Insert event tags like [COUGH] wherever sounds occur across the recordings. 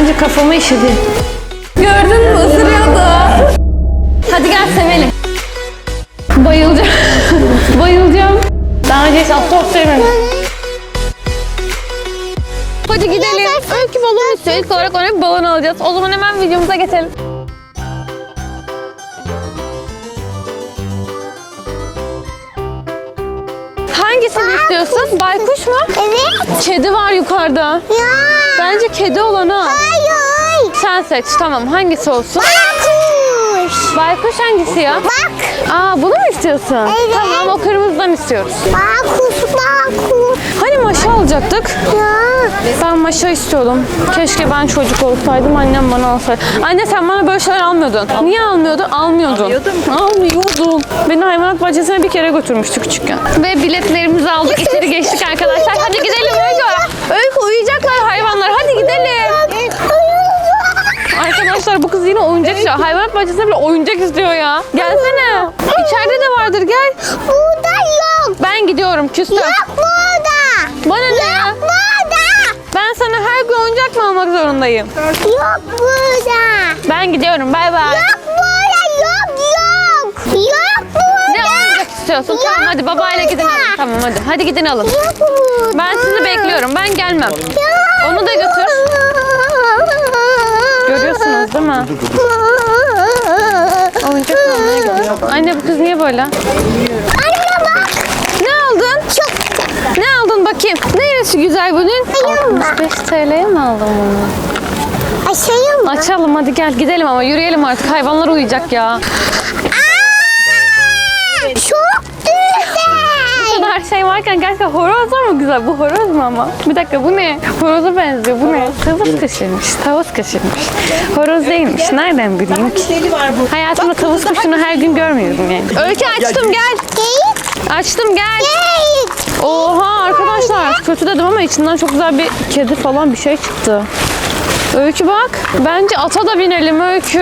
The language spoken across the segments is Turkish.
Bence kafamı işedi. Gördün mü ısırıyordu. Hadi gel sevelim. Bayılacağım. [LAUGHS] Bayılacağım. Daha önce hiç ahtapot sevmedim. Hadi gidelim. Öykü balon istiyor. İlk olarak ona bir balon alacağız. O zaman hemen videomuza geçelim. Hangisini istiyorsun? Baykuş mu? Evet. Kedi var yukarıda. Ya. Bence kedi olanı al. Hayır. Sen seç. Tamam. Hangisi olsun? Baykuş. Baykuş hangisi ya? Bak. Aa bunu mu istiyorsun? Evet. Tamam o kırmızıdan istiyoruz. Baykuş. Baykuş. Hani maşa alacaktık? Ya. Ben maşa istiyordum. Keşke ben çocuk olsaydım annem bana alsaydı. Anne sen bana böyle şeyler almıyordun. Niye almıyordun? Almıyordun. Almıyordum. Almıyordun. Beni hayvanat bahçesine bir kere götürmüştü küçükken. Ve biletlerimizi aldık. içeri geçtik arkadaşlar. Hadi gidelim Öykü. Öykü uyuyacaklar hayvanlar. Hadi gidelim. Arkadaşlar bu kız yine oyuncak istiyor. Hayvanat bahçesinde bile oyuncak istiyor ya. Gelsene. İçeride de vardır gel. Burada yok. Ben gidiyorum küstüm. Burada. Bana ne? Yok burada. Ben sana her gün oyuncak mı almak zorundayım? Yok burada. Ben gidiyorum bay bay. Yok burada. Yok yok. Yok burada. Ne oyuncak istiyorsun? Yok Tamam hadi babayla gidin burada. alın. Tamam hadi. Hadi gidin alın. Yok burada. Ben sizi bekliyorum. Ben gelmem. Yok. Onu da götür. Görüyorsunuz değil mi? Oyuncak almaya gidiyor. Anne bu kız niye böyle? Anne bak. Ne aldın? Çok Ne aldın bakayım? Neresi güzel bunun? Ayağım var. 65 TL'ye mi aldın bunu? Aşağıya mı? Açalım hadi gel gidelim ama yürüyelim artık. Hayvanlar uyuyacak ya. Aa, Çok güzel. Bu kadar şey varken gerçekten horoz var mı güzel? Bu horoz mu ama? Bir dakika bu ne? Horoza benziyor. Bu ne? Tavus kaşırmış. Tavus kaşırmış. Horoz değilmiş. Nereden bileyim ki? Deli var bu. Hayatımda tavus kuşunu her gün görmüyorum yani. Öykü açtım gel. Açtım gel. Oha arkadaşlar kötü dedim ama içinden çok güzel bir kedi falan bir şey çıktı. Öykü bak. Bence ata da binelim Öykü.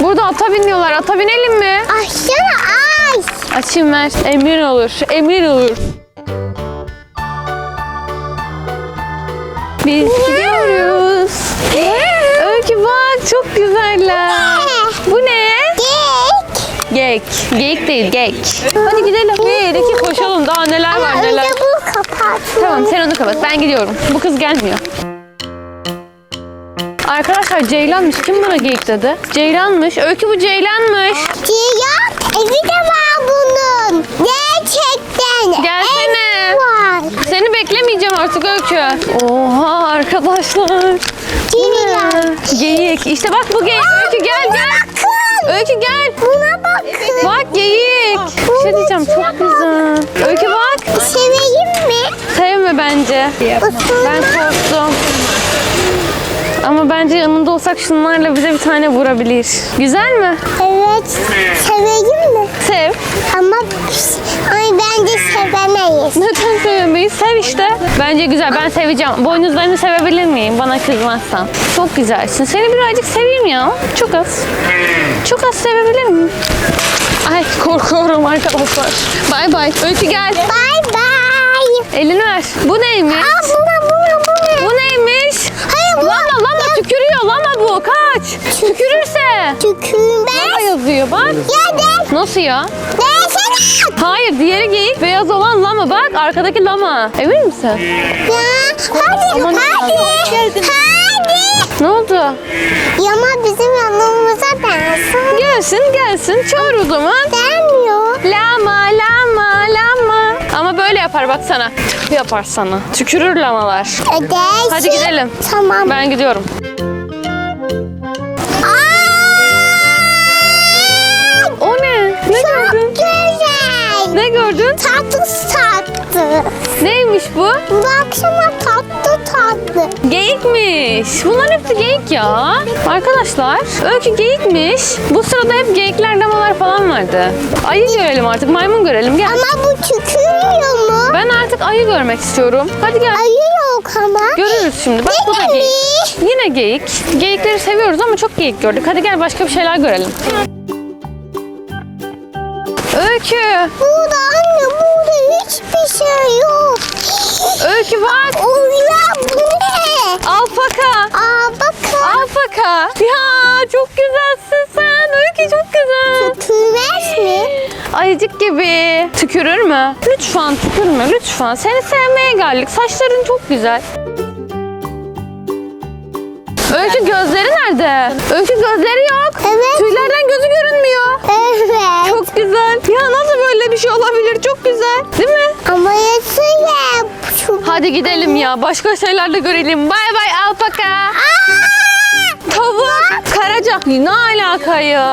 Burada ata biniyorlar. Ata binelim mi? Aşağı ay. Açayım ver. Emrin olur. Emrin olur. Biz gidiyoruz. Öykü bak çok güzeller. Ne? Geyik. Değil geyik. Hadi gidelim. Bir iki koşalım. Daha neler var Ama neler. önce bu kapat. Tamam sen onu kapat. Ben gidiyorum. Bu kız gelmiyor. Arkadaşlar Ceylan'mış. Kim bana geyik dedi? Ceylan'mış. Öykü bu Ceylan'mış. Ciyak evi de var bunun. Gerçekten. Gelsene. Ev var. Seni beklemeyeceğim artık Öykü. Oha arkadaşlar. Ceylan. Geyik. İşte bak bu geyik. Öykü gel gel. Bakın. Öykü gel. Buna bakın. Bak geyik. Bir şey diyeceğim çok güzel. Öykü bak. Seveyim mi? Sevme bence. Ben korktum. Ama bence yanında olsak şunlarla bize bir tane vurabilir. Güzel mi? Evet. Seveyim mi? Sev. Ama ay bence sevemeyiz. Neden sevemeyiz? Sev işte. Bence güzel. Ben seveceğim. Boynuzlarını sevebilir miyim? Bana kızmazsan. Çok güzelsin. Seni birazcık seveyim ya. Çok az. Çok az sevebilir miyim? Ay korkuyorum arkadaşlar. Bay bay. Öykü gel. Bye bye. Elini ver. Bu neymiş? Aa buna buna buna. Bu neymiş? Bu. Lama lama tükürüyor. Lama bu. Kaç. Tükürürse. Tükürme. Ne yazıyor bak. Ya. Nasıl ya? Hayır diğeri geyik beyaz olan lama bak arkadaki lama. Emin misin? Ya hadi Aman hadi. Hadi. Ne oldu? Yama bizim yanımıza bensin. Gelsin gelsin çağır o zaman. Gelmiyor. Lama lama lama. Ama böyle yapar bak sana. Tüh yapar sana. Tükürür lamalar. Değişik. Hadi gidelim. Tamam. Ben gidiyorum. Aa! O ne? Ne Çok gördün? güzel. Ne gördün? Tatlı tatlı. Neymiş bu? Baksana tatlı tatlı. Geyikmiş. Bunların hepsi geyik ya. Arkadaşlar öykü geyikmiş. Bu sırada hep geyikler, lamalar falan vardı. Ayı görelim artık. Maymun görelim. Gel. Ama bu tükürmüyor mu? Ben artık ayı görmek istiyorum. Hadi gel. Ayı yok ama. Görürüz şimdi. Bak bu da geyik. Yine geyik. Geyikleri seviyoruz ama çok geyik gördük. Hadi gel başka bir şeyler görelim. Öykü. Burada anne burada hiçbir şey yok. Öykü bak. Ya bu ne? Alpaka. Aa bakın. Alpaka. Ya çok güzelsin sen. Öykü çok güzel. Tükürmez mi? Ayıcık gibi. Tükürür mü? Lütfen tükürme lütfen. Seni sevmeye geldik. Saçların çok güzel. Öykü gözleri nerede? Öykü gözleri yok. Evet. Tüylerden gözü görünmüyor. Evet. Çok güzel. Ya nasıl böyle bir şey olabilir? Çok güzel. Değil mi? Ama yasın ya. Hadi gidelim ya. Başka şeyler de görelim. Bay bay alpaka. Tavuk. Karaca. Ne alaka ya?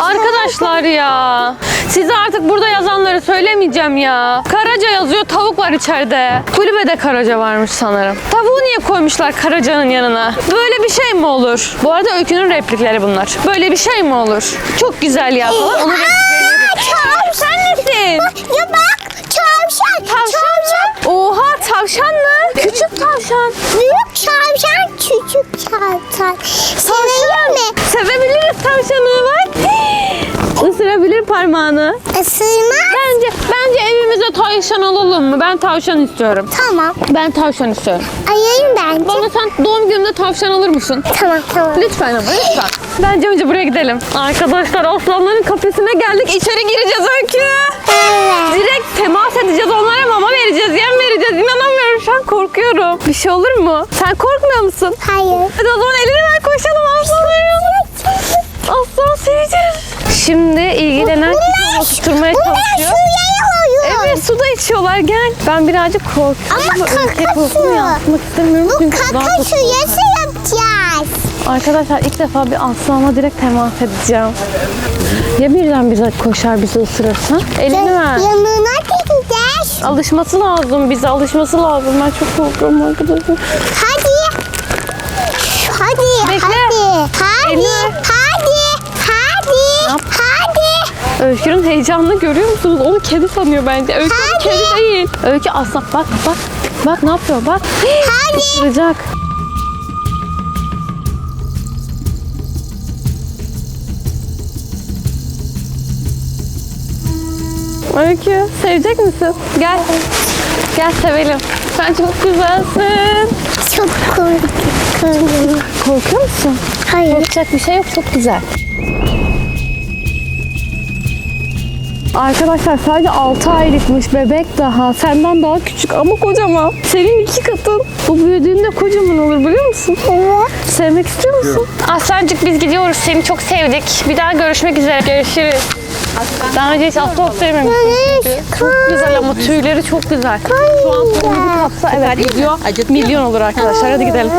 Arkadaşlar ya. Size artık burada yazanları söylemeyeceğim ya. Karaca yazıyor. Tavuk var içeride. Kulübede karaca varmış sanırım. Tavuğu niye koymuşlar karacanın yanına? Böyle bir şey mi olur? Bu arada öykünün replikleri bunlar. Böyle bir şey mi olur? Çok güzel ya falan. Onun repliklerini yapıyor. Sen nesin? Ya bak tavşan. Tavşan. Oha tavşan mı? Küçük tavşan. Büyük tavşan, küçük tavşan. Sevelim mi? Sevebiliriz tavşanı bak. [GASPS] Isırabilir parmağını. Isırma. Bence bence evimize tavşan alalım mı? Ben tavşan istiyorum. Tamam. Ben tavşan istiyorum. Ayayım bence. Bana sen doğum günümde tavşan alır mısın? Tamam tamam. Lütfen ama lütfen. Bence önce buraya gidelim. Arkadaşlar aslanların kafesine geldik. İçeri gireceğiz Öykü. Direkt temas edeceğiz. Onlara mama vereceğiz. Yem vereceğiz. İnanamıyorum şu an korkuyorum. Bir şey olur mu? Sen korkmuyor musun? Hayır. Hadi o zaman elini ver koşalım aslanlarım. Aslan seveceğiz. Şimdi ilgilenen kişi Bunlar çalışıyor. Evet suda içiyorlar gel. Ben birazcık korkuyorum. Ama Öykü'ye kaka korkumu su. yansıtmak istemiyorum. Bu çünkü daha kaka çok suyası yapacağız. Arkadaşlar ilk defa bir aslanla direkt temas edeceğim. Ya birden bize koşar bizi ısırırsa? Elini ver. Yanına gideceğiz. Alışması lazım bize alışması lazım. Ben çok korkuyorum arkadaşlar. Hadi. Hadi. Bekle. Hadi. Hadi. Elini. Hadi. Hadi. Yap. Hadi. Öykü'nün heyecanını görüyor musunuz? Onu kedi sanıyor bence. Öykü Hadi. kedi değil. Öykü aslan bak bak. Bak ne yapıyor bak. Hadi. Isıracak. Öykü sevecek misin? Gel. Gel sevelim. Sen çok güzelsin. Çok korkuyorum. Korkuyor musun? Hayır. Korkacak bir şey yok. Çok güzel. Arkadaşlar sadece 6 aylıkmış bebek daha. Senden daha küçük ama kocaman. Senin iki katın. Bu büyüdüğünde kocaman olur biliyor musun? Evet. Sevmek istiyor musun? Aslancık biz gidiyoruz. Seni çok sevdik. Bir daha görüşmek üzere. Görüşürüz. Daha önce hiç sevmemiştim çünkü. Çok güzel ama tüyleri çok güzel. Şu an turuncu kapsa evet gidiyor. Milyon olur arkadaşlar. Hadi gidelim.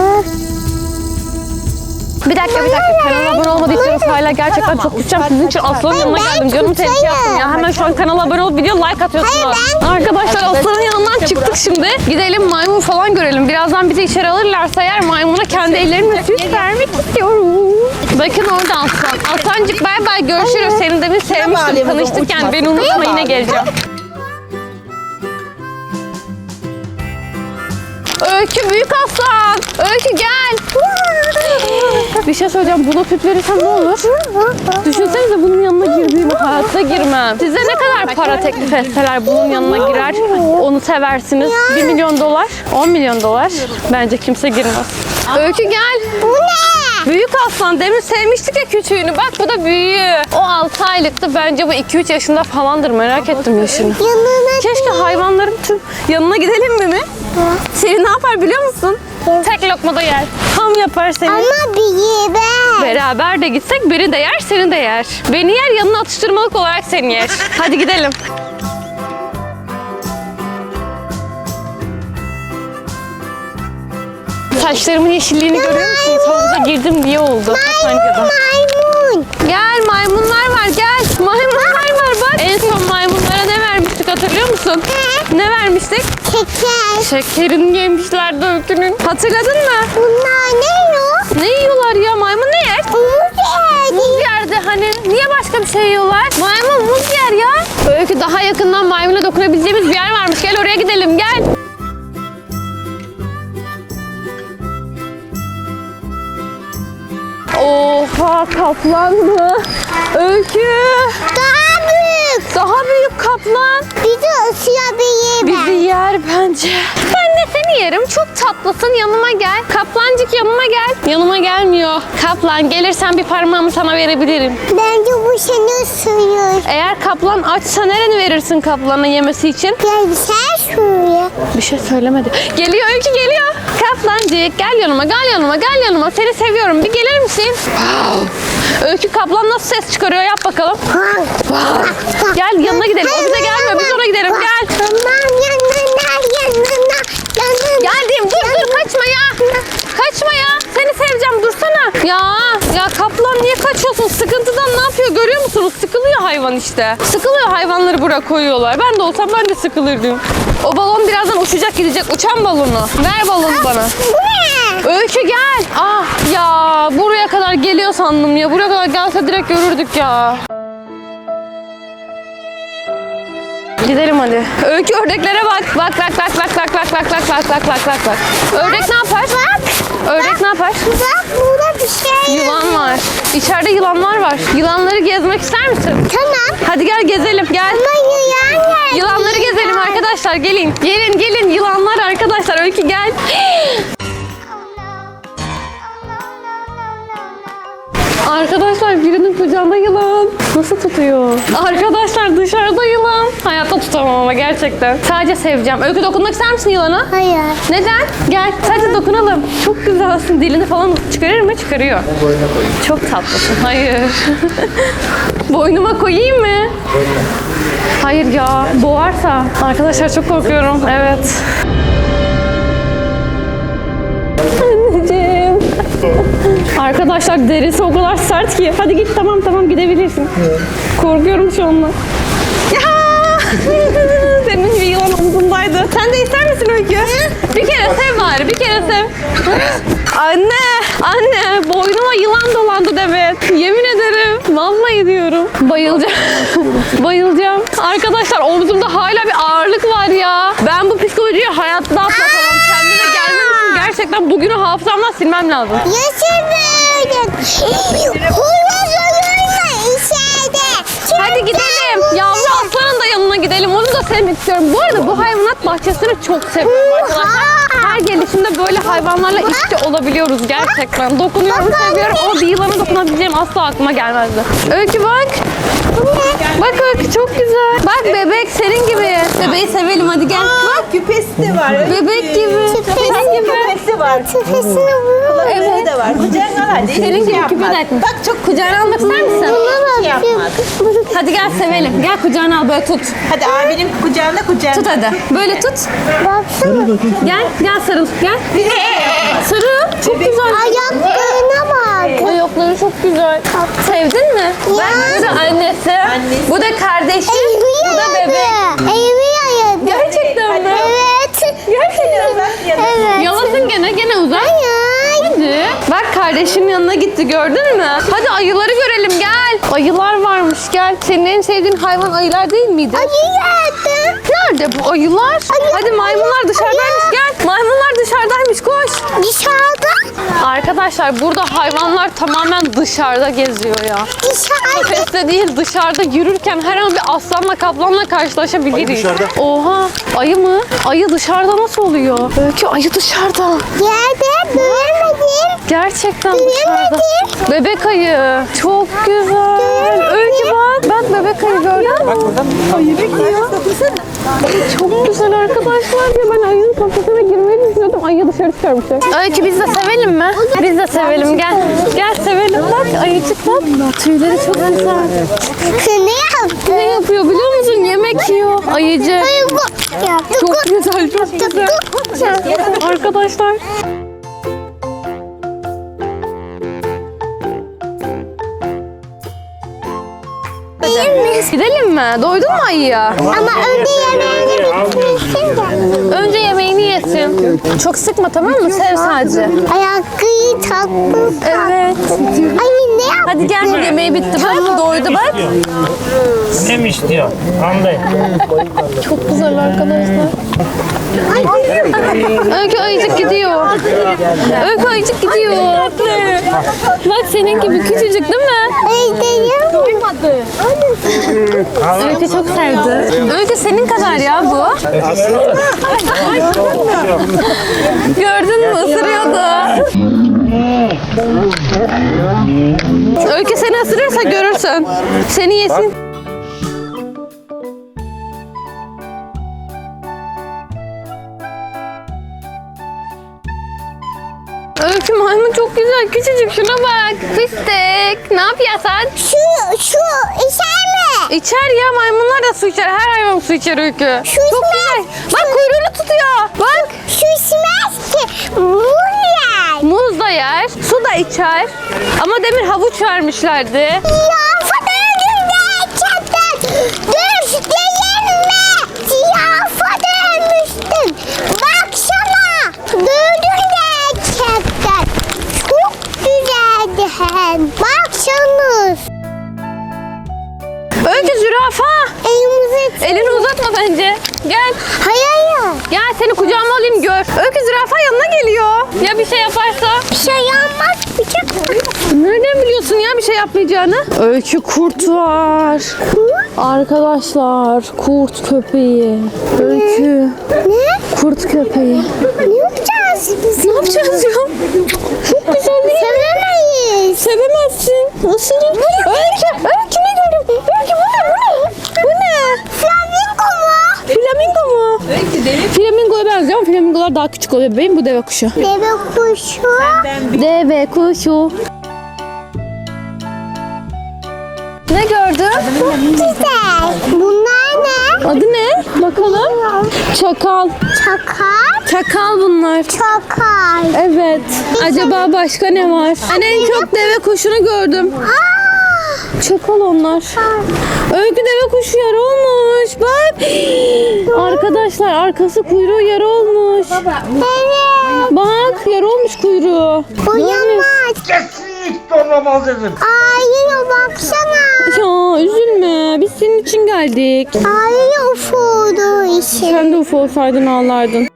Bir dakika bir dakika. Kanala abone olmadıysanız hala gerçekten çok küçüğüm. Sizin için Aslan'ın yanına geldim. Canım tehlike yaptım ya. Hemen şu an kanala abone olup video like atıyorsunuz. Arkadaşlar Aslan'ın yanından çıktık şimdi. Gidelim maymun falan görelim. Birazdan bizi içeri alırlarsa eğer maymuna kendi ellerimle süs vermek istiyorum. Bakın orada Aslan. Aslancık bay bay görüşürüz. Seni demin sevmiştim. Tanıştık yani. Beni unutma yine geleceğim. [LAUGHS] Öykü büyük aslan. Öykü gel. Bir şey söyleyeceğim. Buna süt verirsem ne olur? Düşünsenize bunun yanına girdiğimi hayatta girmem. Size ne kadar para teklif etseler bunun yanına girer, onu seversiniz. 1 milyon dolar, 10 milyon dolar. Bence kimse girmez. Öykü gel. Bu ne? Büyük aslan demin sevmiştik ya küçüğünü. Bak bu da büyüğü. O 6 aylıktı. Bence bu 2-3 yaşında falandır. Merak ettim yaşını. Yanına Keşke hayvanların tüm yanına gidelim mi mi? Seni ne yapar biliyor musun? Tek lokmada yer. Tam yapar seni. Ama bir ben. Beraber de gitsek biri de yer, seni de yer. Beni yer, yanına atıştırmalık olarak seni yer. Hadi gidelim. Saçlarımın yeşilliğini görüyor musunuz? Havuza girdim diye oldu. Kapancada. Maymun. Gel maymunlar var gel. Maymunlar var bak. En son maymunlara ne vermiştik hatırlıyor musun? Ne vermiştik? Şeker. Şekerini yemişlerdi öykünün. Hatırladın mı? Bunlar ne yok? Ne yiyorlar ya? Maymun ne yer? Umut Muz yerdi hani. Niye başka bir şey yiyorlar? Maymun muz yer ya. Öykü daha yakından maymuna dokunabileceğimiz bir yer varmış. Gel oraya gidelim gel. Oha kaplan mı? Öykü. Daha. Daha büyük kaplan. Bir de ısırabilir Bizi yer bence. Ben de seni yerim. Çok tatlısın. Yanıma gel. Kaplancık yanıma gel. Yanıma gelmiyor. Kaplan gelirsen bir parmağımı sana verebilirim. Bence bu seni ısırıyor. Eğer kaplan açsa nereni verirsin kaplana yemesi için? Gel sen şuraya. Bir şey söylemedi. Geliyor Öykü geliyor. Kaplancık gel yanıma gel yanıma gel yanıma. Seni seviyorum. Bir gelir misin? Öykü kaplan nasıl ses çıkarıyor yap bakalım. Gel yanına gidelim. O bize gelmiyor. Biz ona gidelim. Gel. Yanına. Geldim. Dur dur kaçma ya. Kaçma ya. Seni seveceğim. Dursana. Ya ya kaplan niye kaçıyorsun? Sıkıntıdan ne yapıyor görüyor musunuz? Sıkılıyor hayvan işte. Sıkılıyor hayvanları buraya koyuyorlar. Ben de olsam ben de sıkılırdım. O balon birazdan uçacak gidecek. Uçan balonu. Ver balonu bana. Bu ne? Öykü gel. Ah ya buraya kadar geliyor sandım ya. Buraya kadar gelse direkt görürdük ya. Gidelim hadi. Öykü ördeklere bak. Bak bak bak bak bak bak bak bak bak bak bak bak bak. Ördek ne yapar? Bak. Ördek ne yapar? Bak burada bir şey. Yılan var. İçeride yılanlar var. Yılanları gezmek ister misin? Tamam. Hadi gel gezelim. Gel. Ama yılan geldi. Yılanları gezelim arkadaşlar. Gelin. Gelin gelin. Yılanlar arkadaşlar. Öykü gel. Arkadaşlar birinin kucağında yılan. Nasıl tutuyor? Arkadaşlar dışarıda yılan. Hayatta tutamam ama gerçekten. Sadece seveceğim. Öykü dokunmak ister misin yılana? Hayır. Neden? Gel sadece dokunalım. Çok güzelsin. Dilini falan çıkarır mı? Çıkarıyor. Çok tatlısın. Hayır. [LAUGHS] Boynuma koyayım mı? Hayır ya. Boğarsa. Arkadaşlar çok korkuyorum. Evet. Arkadaşlar derisi o kadar sert ki. Hadi git tamam tamam gidebilirsin. Korkuyorum şu anda. Ya! [LAUGHS] Senin bir yılan omzundaydı. Sen de ister misin Öykü? Bir kere sev bari, bir kere sev. [LAUGHS] Anne, anne boynuma yılan dolandı Demet. Yemin ederim. Vallahi diyorum. Bayılacağım. [LAUGHS] Bayılacağım. Arkadaşlar omzumda hala bir ağırlık var ya. Ben bu psikolojiyi hayatta atlatamam. Gerçekten bugünü hafızamdan silmem lazım. Yaşa böyle. Hadi gidelim. Yavru aslanın da yanına gidelim. Onu da sevmek istiyorum. Bu arada bu hayvanat bahçesini çok seviyorum arkadaşlar. Her gelişimde böyle hayvanlarla içe olabiliyoruz gerçekten. Dokunuyorum, seviyorum ama bir yılana dokunabileceğim asla aklıma gelmezdi. Öykü bak. Bak bak çok güzel. Bak bebek senin gibi. Bebeği sevelim hadi gel. Bak Küpesi de var. bebek gibi. Senin gibi. Küpesi var. Tepesini vurur. Evet. de var. Kucağına al hadi. Senin gibi şey küpe de etmiş. Bak çok kucağına almak ister misin? Bak. yapmaz. Hadi gel sevelim. Gel kucağına al böyle tut. Hadi abinin kucağında kucağına. Tut hadi. Böyle tut. Baksana. Gel, gel sarıl. Gel. Sarıl. Çok güzel. Ayaklarına bak. Güzel. Sevdin mi? Bak bu da annesi. Annesi. Bu da kardeşi. Bu da bebek. Elimi yaladı. Gerçekten mi? Evet. Gerçekten mi? Evet. Yalasın gene, gene uzak. Hayır. Hadi. Bak kardeşinin yanına gitti gördün mü? Hadi ayıları görelim gel. Ayılar varmış gel. Senin en sevdiğin hayvan ayılar değil miydi? Ayı geldi. Nerede bu ayılar? Ayı, Hadi maymunlar ayı, dışarıdaymış ayı. gel. Maymunlar dışarıdaymış koş. Dışarıda. Arkadaşlar burada hayvanlar tamamen dışarıda geziyor ya. Dışarıda. Kafeste değil dışarıda yürürken her an bir aslanla kaplanla karşılaşabiliriz. Ayı dışarıda. Oha ayı mı? Ayı dışarıda nasıl oluyor? Öykü ayı dışarıda. Yerde büyümedim. Gerçekten dışarıda. Bebek ayı. Çok güzel. Öykü bak. Bak bebek ayı gördün mü? Ayı bekliyor. Çok güzel arkadaşlar ya ben ayının kafesine girmeyi düşünüyordum. Ayı dışarı çıkarmışlar. Öykü biz de sevelim mi? Biz de sevelim gel. Gel sevelim bak ayıcık bak. Tüyleri çok güzel. Ne yaptı? Ne yapıyor biliyor musun? Yemek yiyor. Ayıcı. Ayı bu. Yaptı. Çok güzel, çok güzel. Arkadaşlar. Gidelim mi? Doydun mu ayıya? Ama önce yemeğini bitirsin de. Önce yemeğini yesin. Çok sıkma tamam mı? Sev sadece. Ayakkabıyı taktı. Evet. Ay ne yaptı? Hadi gel yemeği bitti bak. Doydu bak. Neymiş diyor. Anlayın. Çok güzel arkadaşlar. Öykü ayıcık gidiyor. Öykü ayıcık gidiyor. Bak senin gibi küçücük değil mi? Dayım. Öykü çok sevdi. Öykü senin kadar ya bu. Gördün mü ısırıyordu. Öykü seni ısırırsa görürsün. Seni yesin. Öykü maymun çok güzel. Küçücük şuna bak. Fıstık. Ne yapıyorsun? Şu, şu içer mi? İçer ya maymunlar da su içer. Her hayvan su içer Öykü. Şu Çok güzel. Bak kuyruğunu tutuyor. Bak. Şu içmez ki. Bu yer. Muz da yer. Su da içer. Ama demin havuç vermişlerdi. Ya gerçekten. Göstereyim mi? Ziyafet ölmüştüm. Baksana. Gördün gerçekten. Çok hem. Baksana. Öykü zürafa. Elimizi... Elini uzatma bence. Gel. Hayır hayır. Gel seni kucağıma alayım gör. Öykü zürafa yanına geliyor. Ya bir şey yaparsa? Bir şey yanmaz. Bıçak. Nereden biliyorsun ya bir şey yapmayacağını? Öykü kurt var. Arkadaşlar kurt köpeği. Öykü Ne? kurt köpeği. Ne yapacağız biz? Ne yapacağız ya? Çok güzel değil mi? Sevemeyiz. Sevemezsin. Isırır. Öykü, Öykü ne gördüm? Öykü bu ne? Bu ne? Bu ne? Flamingo mu? Flamingo mu? Öykü deli Flamingoya benziyor ama flamingolar daha küçük oluyor bebeğim. Bu deve kuşu. Deve kuşu. Deve kuşu. Ne gördün? Güzel. Adı ne? Bakalım. Çakal. Çakal. Çakal bunlar. Çakal. Evet. Acaba başka ne var? Ben en çok deve kuşunu gördüm. Aa, Çakal onlar. Öykü deve kuşu yara olmuş. Bak. Arkadaşlar arkası kuyruğu yara olmuş. evet. Bak yara olmuş kuyruğu. Uyanmaz. Kesinlikle olamaz dedim. Ayı baksana. Üzülme. Biz senin için geldik. Ayı ufuğu için. Sen de ufo olsaydın ağlardın.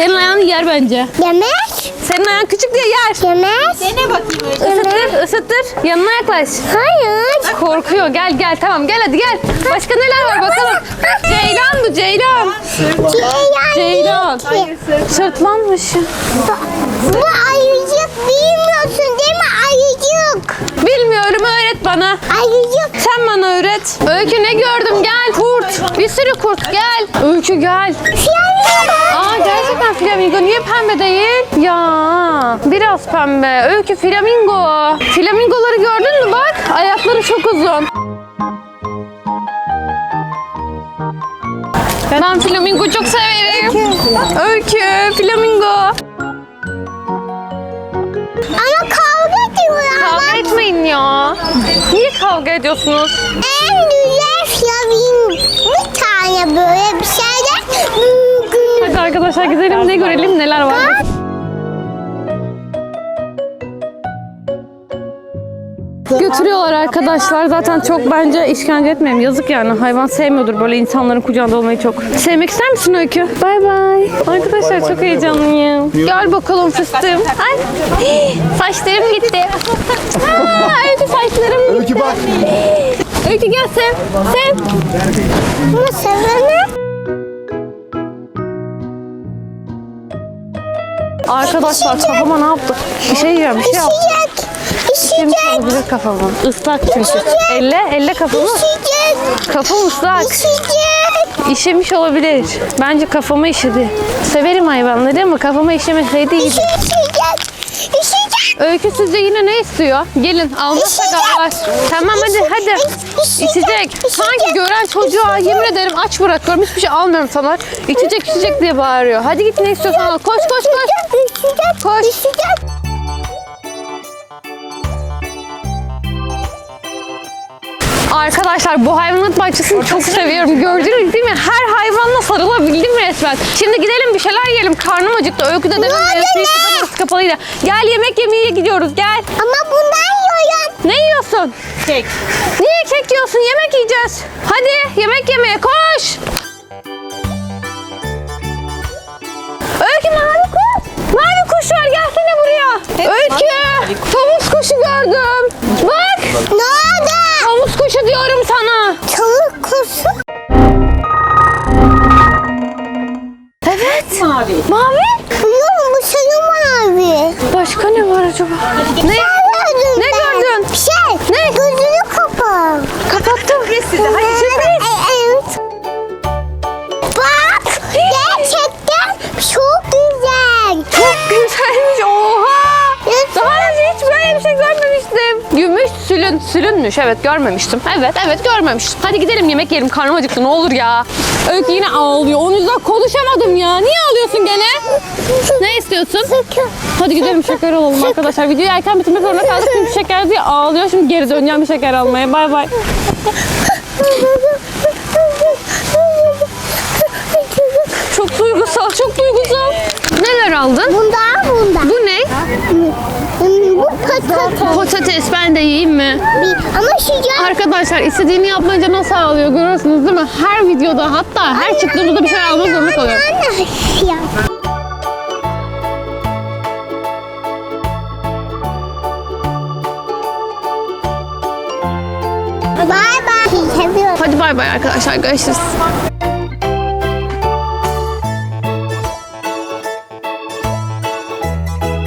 Senin ayağını yer bence. Yemek. Senin ayağın küçük diye yer. Yemek. Dene bakayım. Isıtır ısıtır. Yanına yaklaş. Hayır. Korkuyor. Gel gel tamam gel hadi gel. Başka neler var bakalım. Ceylan bu Ceylan. Ceylan. Ceylan. Sırtlanmış. Bu ayıcık değil bana. Ayıcık. Sen bana öğret. Öykü ne gördüm gel. Kurt. Bir sürü kurt gel. Öykü gel. Aa gerçekten flamingo. Niye pembe değil? Ya biraz pembe. Öykü flamingo. Flamingoları gördün mü bak? Ayakları çok uzun. Ben flamingo çok severim. Öykü, flamingo. Kavga ediyorsunuz? En güzel flamingo. Bir tane böyle bir şeyler. Hadi arkadaşlar gidelim ne görelim neler var. Götürüyorlar arkadaşlar. Zaten çok bence işkence etmeyeyim. Yazık yani. Hayvan sevmiyordur böyle insanların kucağında olmayı çok. Sevmek ister misin Öykü? Bay bay. Arkadaşlar çok heyecanlıyım. Gel bakalım fıstığım. Ay. [GASPS] Saçlarım gitti. [LAUGHS] Aa, Öykü saçlarım gitti. Öykü bak. Öykü gel sev. Sev. Ama sevene. Arkadaşlar kafama ne yaptı? Bir şey yiyorum. Bir şey yaptı. İşecek. olabilir kafama. Islak çünkü. Elle, elle kafamı. İşecek. Kafam ıslak. İşecek. İşemiş olabilir. Bence kafama işedi. Severim hayvanları ama kafama işemeseydi iyiydi. İşecek. İşecek. Öykü sizce yine ne istiyor? Gelin almazsak ağlar. Tamam hadi hadi. İçecek. Sanki gören çocuğa yemin ederim aç bırakıyorum. Hiçbir şey almıyorum sana. İçecek içecek diye bağırıyor. Hadi git ne istiyorsan al. Koş koş. Koş. Arkadaşlar bu hayvanat bahçesini çok seviyorum. Gördünüz değil mi? Her hayvanla sarılabildim resmen. Şimdi gidelim bir şeyler yiyelim. Karnım acıktı. Öykü resmi burası kapalıydı. Gel yemek yemeye gidiyoruz gel. Ama bundan yiyorum. Ne yiyorsun? Kek. Niye kek yiyorsun? Yemek yiyeceğiz. Hadi yemek yemeye koş. Öykü mavi kuş. Mavi kuş var gelsene buraya. Öykü. Tavus kuşu gördüm. Bak. Ne oldu? Kuşu diyorum sana. Tavuk kuşu. Görmemiştim. Evet evet görmemiştim. Hadi gidelim yemek yiyelim. Karnım acıktı ne olur ya. Öykü yine ağlıyor. Onun yüzden konuşamadım ya. Niye ağlıyorsun gene? Ne istiyorsun? Hadi gidelim şeker alalım arkadaşlar. Videoyu erken bitirmek zorunda kaldık çünkü şeker diye ağlıyor. Şimdi geri döneceğim bir şeker almaya. Bay bay. Çok duygusal, çok duygusal. Neler aldın? Bundan bundan. Bu ne? Bu patates. Patates ben de yiyeyim mi? Bir- Ama sıcak. Arkadaşlar istediğini yapmayınca nasıl ağlıyor görüyorsunuz değil mi? Her videoda hatta her çıktığımızda bir şey almak zorunda kalıyor. Anne. Ya. Bye bye. Seviyorum. Hadi bay bay arkadaşlar görüşürüz.